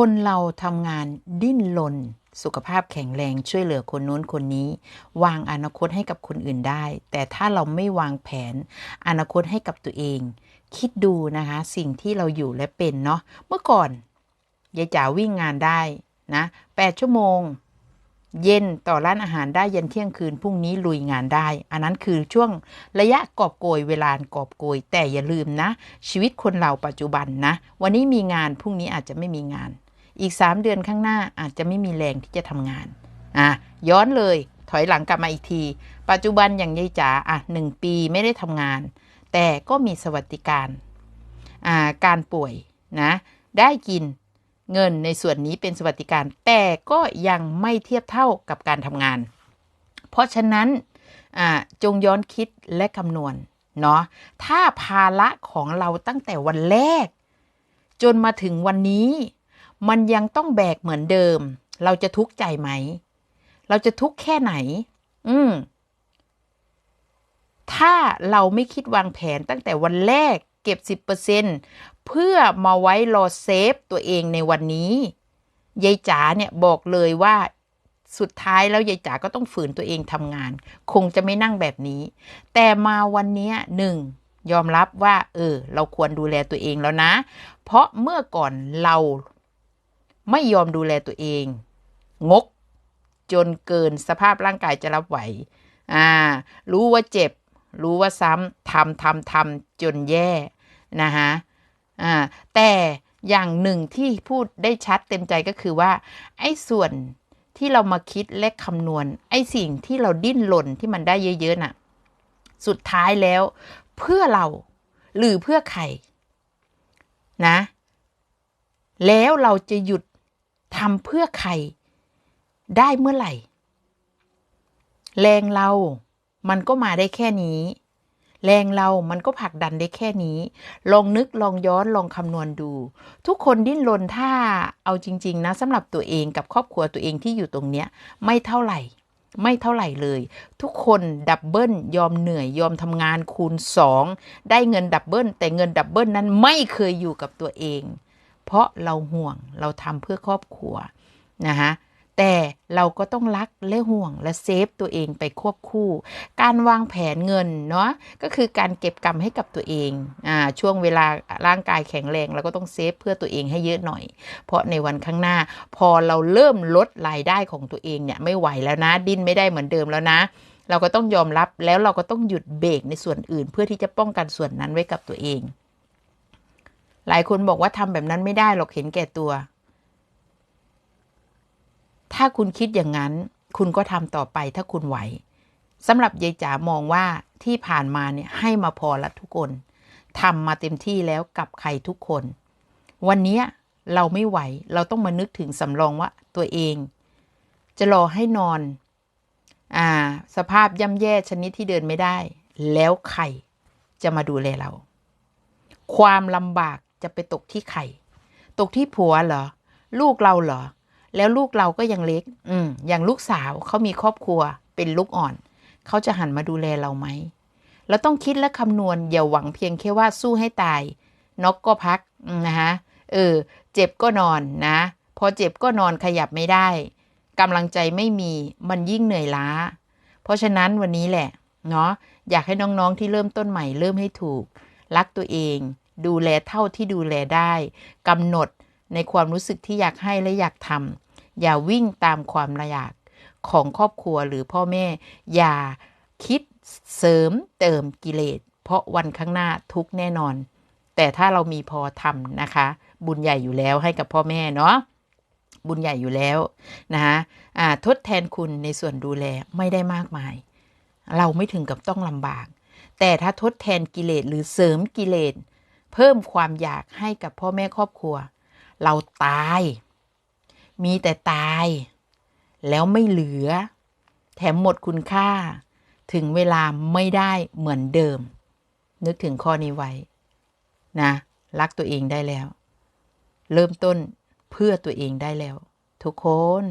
คนเราทำงานดิ้นรนสุขภาพแข็งแรงช่วยเหลือคนนู้นคนนี้ วางอนาคตให้กับคนอื่นได้ แต่ถ้าเราไม่วางแผนอนาคตให้กับตัวเอง คิดดูนะคะ สิ่งที่เราอยู่และเป็นเนาะเมื่อก่อนยายจ๋าวิ่งงานได้นะ8ชั่วโมง เย็นต่อร้านอาหารได้ยันเที่ยงคืนพรุ่งนี้ลุยงานได้ อันนั้นคือช่วงระยะกอบโกยเวลากอบโกย แต่อย่าลืมนะ ชีวิตคนเราปัจจุบันนะ วันนี้มีงานพรุ่งนี้อาจจะไม่มีงาน อีก 3 เดือนข้างหน้าอาจจะไม่มีแรงที่จะทำงานอะย้อนเลยถอยหลังกลับมาอีกที ปัจจุบันอย่างยายจ๋าอะหนึ่งปีไม่ได้ทำงาน แต่ก็มีสวัสดิการอ่าการป่วยนะได้กินเงินในส่วนนี้เป็นสวัสดิการ แต่ก็ยังไม่เทียบเท่ากับการทำงาน เพราะฉะนั้นจงย้อนคิดและคำนวณเนาะถ้าภาระของเราตั้งแต่วันแรก จนมาถึงวันนี้ มันยังต้องแบกเหมือนเดิม เราจะทุกข์ใจไหม เราจะทุกข์แค่ไหน อืม ถ้าเราไม่คิดวางแผนตั้งแต่วันแรกเก็บ 10%เพื่อมาไว้รอเซฟตัวเองในวันนี้ ยายจ๋าเนี่ยบอกเลยว่าสุดท้ายแล้วยายจ๋าก็ต้องฝืนตัวเองทำงาน คงจะไม่นั่งแบบนี้ แต่มาวันนี้หนึ่งยอมรับว่า เออ เราควรดูแลตัวเองแล้วนะ เพราะเมื่อก่อนเรา ไม่ยอมดูแลตัวเอง งก จนเกินสภาพร่างกายจะรับไหว อ่า รู้ว่าเจ็บ รู้ว่าซ้ำทำทำทำจนแย่นะคะอ่าแต่อย่างหนึ่งที่พูดได้ชัดเต็มใจก็คือว่า ไอ้ส่วนที่เรามาคิดและคำนวณ ไอ้สิ่งที่เราดิ้นหล่นที่มันได้เยอะๆน่ะ สุดท้ายแล้ว เพื่อเราหรือเพื่อใครนะ แล้วเราจะหยุด ทำเพื่อใคร ได้เมื่อไหร่ แรงเรา มันก็มาได้แค่นี้ แรงเรามันก็ผลักดันได้แค่นี้ ลองนึกลองย้อนลองคำนวณดู ทุกคนดิ้นรนถ้าเอาจริง ๆ นะสำหรับตัวเองกับครอบครัวตัวเองที่อยู่ตรงเนี้ย ไม่เท่าไหร่ไม่เท่าไหร่เลย ทุกคนดับเบิลยอมเหนื่อยยอมทำงานคูณสองได้เงินดับเบิลแต่เงินดับเบิลนั้นไม่เคยอยู่กับตัวเอง เพราะเราห่วงเราทำเพื่อครอบครัวนะคะแต่เราก็ต้องรักและห่วงและเซฟตัวเองไปควบคู่ การวางแผนเงินเนาะก็คือการเก็บกรรมให้กับตัวเองอ่าช่วงเวลาร่างกายแข็งแรงเราก็ต้องเซฟเพื่อตัวเองให้เยอะหน่อย เพราะในวันข้างหน้า พอเราเริ่มลดรายได้ของตัวเองเนี่ยไม่ไหวแล้วนะ ดิ้นไม่ได้เหมือนเดิมแล้วนะ เราก็ต้องยอมรับแล้วเราก็ต้องหยุดเบรกในส่วนอื่น เพื่อที่จะป้องกันส่วนนั้นไว้กับตัวเอง หลายคนบอกว่าทำแบบนั้นไม่ได้หรอกเห็นแก่ตัว ถ้าคุณคิดอย่างนั้น คุณก็ทำต่อไปถ้าคุณไหวสำหรับยายจ๋ามองว่าที่ผ่านมาเนี่ยให้มาพอละทุกคนทำมาเต็มที่แล้วกับใครทุกคน วันนี้เราไม่ไหว เราต้องมานึกถึงสำรองว่าตัวเอง จะรอให้นอน อ่า สภาพย่ำแย่ชนิดที่เดินไม่ได้ แล้วใครจะมาดูแลเรา ความลำบาก จะไปตกที่ใครตกที่ผัวเหรอ ลูกเราเหรอ แล้วลูกเราก็ยังเล็ก อืม อย่างลูกสาวเขามีครอบครัว เป็นลูกอ่อน เขาจะหันมาดูแลเราไหม เราต้องคิดและคำนวณอย่าหวังเพียงแค่ว่าสู้ให้ตายนกก็พักนะคะเออ เจ็บก็นอนนะ พอเจ็บก็นอนขยับไม่ได้กำลังใจไม่มีมันยิ่งเหนื่อยล้า เพราะฉะนั้นวันนี้แหละ เนาะอยากให้น้องๆที่เริ่มต้นใหม่เริ่มให้ถูก รักตัวเอง ดูแลเท่าที่ดูแลได้กำหนดในความรู้สึกที่อยากให้และอยากทำอย่าวิ่งตามความอยากของครอบครัวหรือพ่อแม่ อย่าคิดเสริมเติมกิเลส เพราะวันข้างหน้าทุกแน่นอน แต่ถ้าเรามีพอทำนะคะ บุญใหญ่อยู่แล้วให้กับพ่อแม่เนาะบุญใหญ่อยู่แล้วนะคะะทดแทนคุณในส่วนดูแลไม่ได้มากมาย เราไม่ถึงกับต้องลำบาก แต่ถ้าทดแทนกิเลสหรือเสริมกิเลส เพิ่มความอยากให้กับพ่อแม่ครอบครัว เราตาย มีแต่ตาย แล้วไม่เหลือ แถมหมดคุณค่า ถึงเวลาไม่ได้เหมือนเดิม นึกถึงข้อนี้ไว้ นะ รักตัวเองได้แล้ว เริ่มต้นเพื่อตัวเองได้แล้ว ทุกคน